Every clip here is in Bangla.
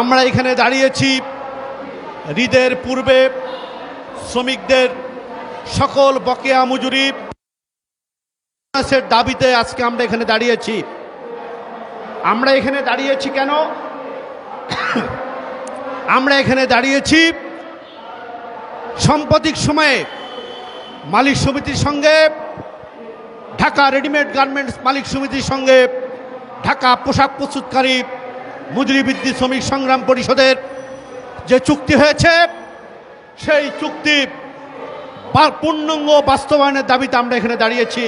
আমরা এখানে দাঁড়িয়েছি হৃদের পূর্বে শ্রমিকদের সকল বকেয়া মজুরি দাবিতে আজকে আমরা এখানে দাঁড়িয়েছি। আমরা এখানে দাঁড়িয়েছি কেন? আমরা এখানে দাঁড়িয়েছি সাম্প্রতিক সময়ে মালিক সমিতির সঙ্গে, ঢাকা রেডিমেড গার্মেন্টস মালিক সমিতির সঙ্গে, ঢাকা পোশাক প্রস্তুতকারী মজুরি বৃদ্ধি শ্রমিক সংগ্রাম পরিষদের যে চুক্তি হয়েছে, সেই চুক্তি পূর্ণাঙ্গ বাস্তবায়নের দাবিতে আমরা এখানে দাঁড়িয়েছি।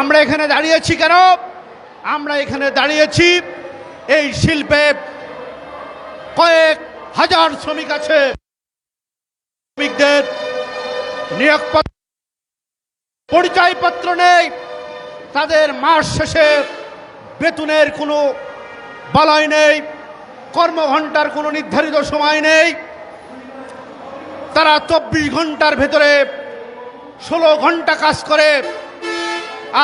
আমরা এখানে দাঁড়িয়েছি কেন? আমরা এখানে দাঁড়িয়েছি, এই শিল্পে কয়েক হাজার শ্রমিক আছে। শ্রমিকদের নিয়োগপত্র, পরিচয়পত্র নেই। তাদের মাস শেষে বেতনের কোনো বলয় নেই, কর্মঘণ্টার কোনো নির্ধারিত সময় নেই। তারা চব্বিশ ঘণ্টার ভেতরে ষোলো ঘণ্টা কাজ করে।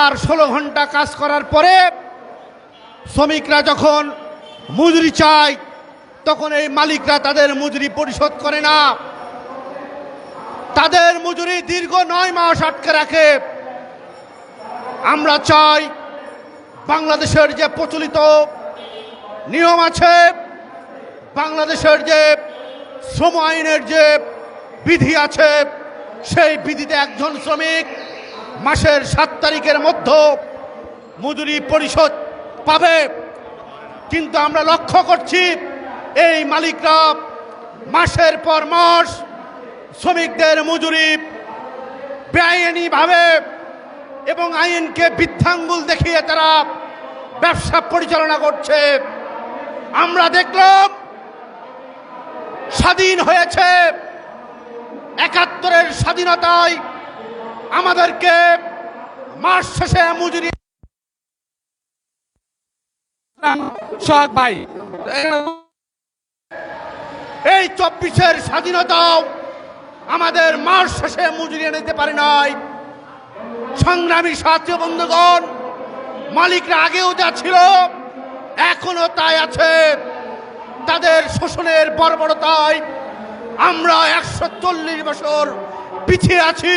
আর ষোলো ঘণ্টা কাজ করার পরে শ্রমিকরা যখন মজুরি চায়, তখন এই মালিকরা তাদের মজুরি পরিশোধ করে না। তাদের মজুরি দীর্ঘ নয় মাস আটকে রাখে। আমরা চাই বাংলাদেশের যে প্রচলিত নিয়ম আছে। বাংলাদেশের যে শ্রম আইনের যে বিধি আছে, সেই বিধিতে একজন শ্রমিক মাসের সাত তারিখের মধ্যে মজুরি পরিশোধ পাবে। কিন্তু আমরা লক্ষ্য করছি, এই মালিকরা মাসের পর মাস শ্রমিকদের মজুরি বেআইনিভাবে এবং আইনকে বৃদ্ধাঙ্গুল দেখিয়ে তারা ব্যবসা পরিচালনা করছে। আমরা দেখলাম স্বাধীন হয়েছে একাত্তরের স্বাধীনতায় আমাদেরকে মাস শেষে মজুরি সোহাগ ভাই এই চব্বিশের স্বাধীনতাও আমাদের মাস শেষে মজুরি নিতে পারে নাই। সংগ্রামী সাথী বন্ধুগণ মালিকরা আগেও যা ছিল এখনও তাই আছে। তাদের শোষণের বর্বরতায় আমরা একশো চল্লিশ বছর পিছিয়ে আছি।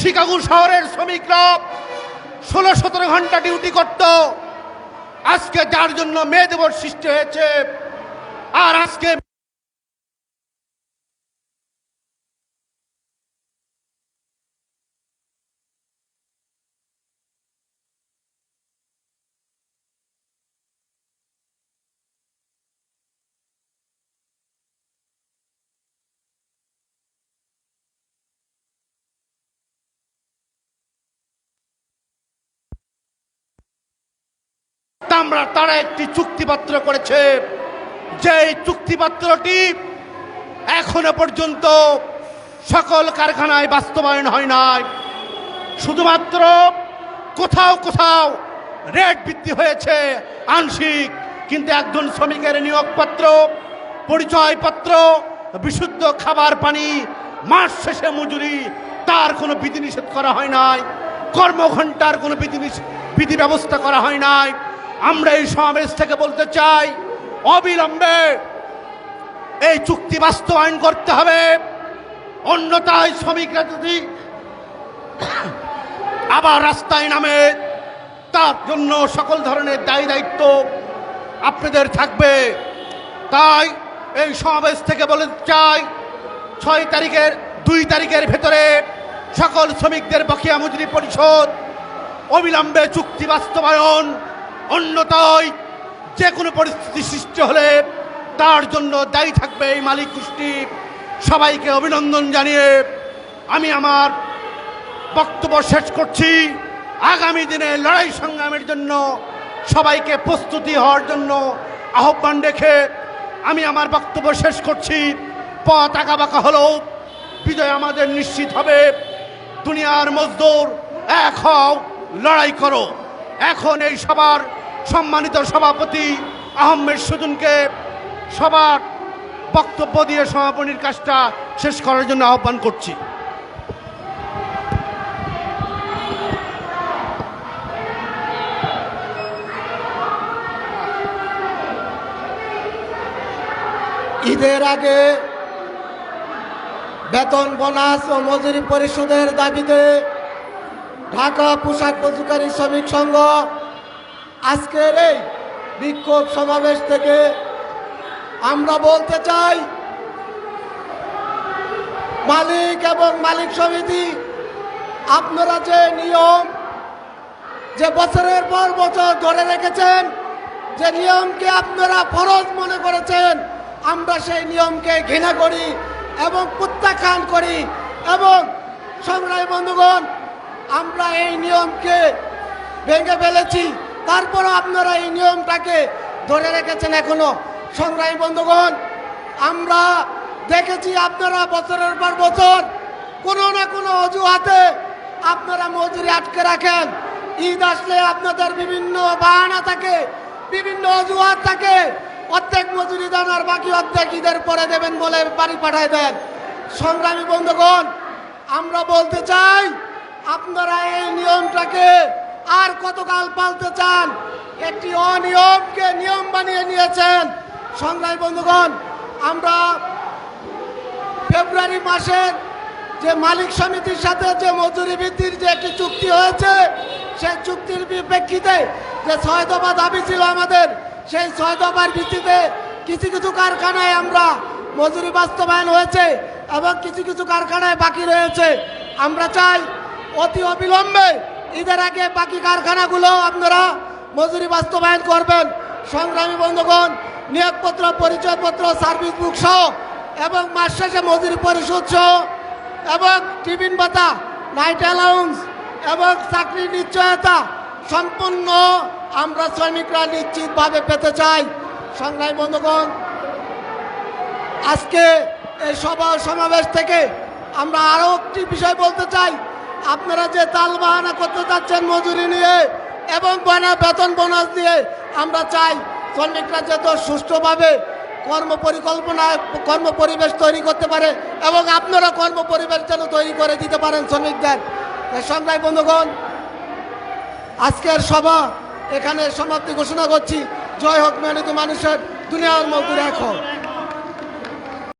শিকাগো শহরের শ্রমিকরা ষোলো সতেরো ঘণ্টা ডিউটি করত। আজকে যার জন্য মেয়ে দিবস সৃষ্টি হয়েছে, আর আজকে আমরা তারা একটি চুক্তিপত্র করেছে। যে চুক্তিপত্রটি এখনও পর্যন্ত সকল কারখানায় বাস্তবায়ন হয় নাই। শুধুমাত্র কোথাও কোথাও রেট বৃদ্ধি হয়েছে আংশিক, কিন্তু একজন শ্রমিকের নিয়োগপত্র, পরিচয়পত্র, বিশুদ্ধ খাবার, পানি, মাস শেষে মজুরি, তার কোনো বিধিনিষেধ করা হয় নাই। কর্মঘণ্টার কোনো বিধিনিষেধ বিধি ব্যবস্থা করা হয় নাই। আমরা এই সমাবেশ থেকে বলতে চাই, অবিলম্বে এই চুক্তি বাস্তবায়ন করতে হবে। অন্যথায় শ্রমিকরা যদি আবার রাস্তায় নামে, তার জন্য সকল ধরনের দায়ী দায়িত্ব আপনাদের থাকবে। তাই এই সমাবেশ থেকে বলতে চাই, ছয় তারিখের, দুই তারিখের ভেতরে সকল শ্রমিকদের বকেয়া মজুরি পরিশোধ, অবিলম্বে চুক্তি বাস্তবায়ন অন্যতায় যে কোনো পরিস্থিতি সৃষ্টি হলে তার জন্য দায়ী থাকবে এই মালিক গোষ্ঠী সবাইকে অভিনন্দন জানিয়ে আমি আমার বক্তব্য শেষ করছি। আগামী দিনে লড়াই সংগ্রামের জন্য সবাইকে প্রস্তুতি হওয়ার জন্য আহ্বান রেখে আমি আমার বক্তব্য শেষ করছি। পথ বাঁকা হলেও বিজয় আমাদের নিশ্চিত হবে। দুনিয়ার মজদুর, এক হও, লড়াই করো। এখন এই সবার সম্মানিত সভাপতি আহমেদ সুজনকে সবার বক্তব্য দিয়ে সমাপনীর কাজটা শেষ করার জন্য আহ্বান করছি। ঈদের আগে বেতন, বোনাস ও মজুরি পরিশোধের দাবিতে ঢাকা পোশাক প্রযুকারী শ্রমিক সংঘ আজকের এই বিক্ষোভ সমাবেশ থেকে আমরা বলতে চাই, মালিক এবং মালিক সমিতি, আপনারা যে নিয়ম, যে বছরের পর বছর ধরে রেখেছেন, যে নিয়মকে আপনারা ফরজ মনে করেছেন, আমরা সেই নিয়মকে ঘৃণা করি এবং প্রত্যাখ্যান করি এবং সংগ্রামী বন্ধুগণ, আমরা এই নিয়মকে ভেঙে ফেলেছি। তারপরও আপনারা এই নিয়মটাকে ধরে রেখেছেন এখনও। সংগ্রামী বন্ধুগণ, আমরা দেখেছি আপনারা বছরের পর বছর কোনো না কোনো অজুহাতে আপনারা মজুরি আটকে রাখেন। ঈদ আসলে আপনাদের বিভিন্ন বাহানা থাকে, বিভিন্ন অজুহাত থাকে। অর্ধেক মজুরি দেন আর বাকি অর্ধেক ঈদের পরে দেবেন বলে বাড়ি পাঠায় দেন। সংগ্রামী বন্ধুগণ, আমরা বলতে চাই, আপনারা এই নিয়মটাকে আর কতকাল পালতে চান? একটি অনিয়মকে নিয়ম বানিয়ে নিয়েছেন। সংগ্রামী বন্ধুগণ, আমরা ফেব্রুয়ারি মাসের যে মালিক সমিতির সাথে যে মজুরি বৃদ্ধির যে একটি চুক্তি হয়েছে, সেই চুক্তির প্রেক্ষিতে যে ছয় দফা দাবি ছিল আমাদের, সেই ছয় দফার ভিত্তিতে কিছু কিছু কারখানায় আমরা মজুরি বাস্তবায়ন হয়েছে এবং কিছু কিছু কারখানায় বাকি রয়েছে। আমরা চাই অতি অবিলম্বে ঈদের আগে বাকি কারখানাগুলো আপনারা মজুরি বাস্তবায়ন করবেন। সংগ্রামী বন্ধুগণ, নিয়োগপত্র, পরিচয়পত্র, সার্ভিস বুক সহ এবং মাস শেষে মজুরি পরিশোধ সহ এবং টিফিন ভাতা, নাইট অ্যালাউন্স এবং চাকরির নিশ্চয়তা সম্পূর্ণ আমরা শ্রমিকরা নিশ্চিতভাবে পেতে চাই। সংগ্রামী বন্ধুগণ, আজকে এই সভা সমাবেশ থেকে আমরা আরও একটি বিষয় বলতে চাই। আপনারা যে তাল বাহানা করতে যাচ্ছেন মজুরি নিয়ে এবং বনা বেতন বোনাস দিয়ে, আমরা চাই শ্রমিকরা যত সুষ্ঠুভাবে কর্ম পরিকল্পনা, কর্ম পরিবেশ তৈরি করতে পারে এবং আপনারা কর্ম পরিবেশ যেন তৈরি করে দিতে পারেন শ্রমিকদের। সংগ্রামী বন্ধুগণ, আজকের সভা এখানে সমাপ্তি ঘোষণা করছি। জয় হোক মেহনতি মানুষের, দুনিয়ার মধ্যে হোক।